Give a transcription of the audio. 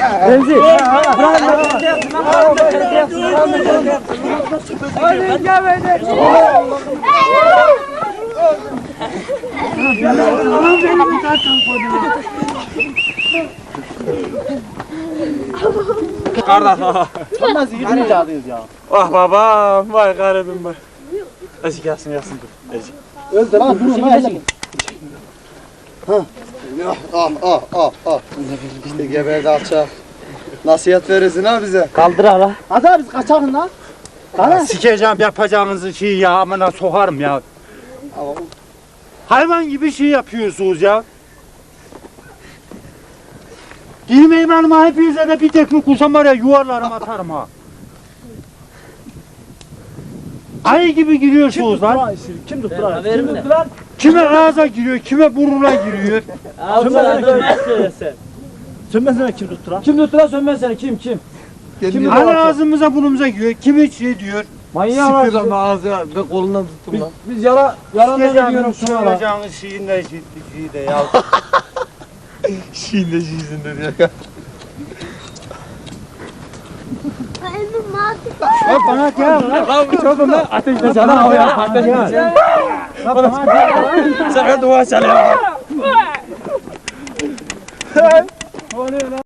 Remzi. Nasıl gitmeyeceğiz ya? Ah babam vay garibim vay. Ezik yatsın yatsın dur. Ezik. Öldü lan dur lan hele. Ah ah ah ah. İşte geberdi alçak. Nasihat verirsin ha bize. Kaldır hala. Hadi biz kaçalım lan. Hadi. Sikeceğim yapacağınızı şey ya amına sokarım ya. Hayvan gibi şey yapıyorsunuz ya. Benim ha hepinize de bir tekme kursam var ya yuvarlarım atarım ha. Ayı gibi giriyorsunuz lan. Kim tuttu lan? Verim de. Kime ağza giriyor, kime burnuna giriyor. Ağzına. Sönmesene kim lan? Kim tuttu lan sönmez seni kim kim? Kendini Hani ağzımıza burnumuza giriyor, kimi şey diyor. Manyak Sıkıyor lan. ama ağzı ve kolundan tuttum Biz, lan. biz yara yarandan gidiyorum şuna lan. söyleyeceğiniz şeyin de şey, şey de ya. Şeyinde şeysinde diyor. Bak bana gel lan. Çok lan ateşle sana havaya ateşle. صحيح واسع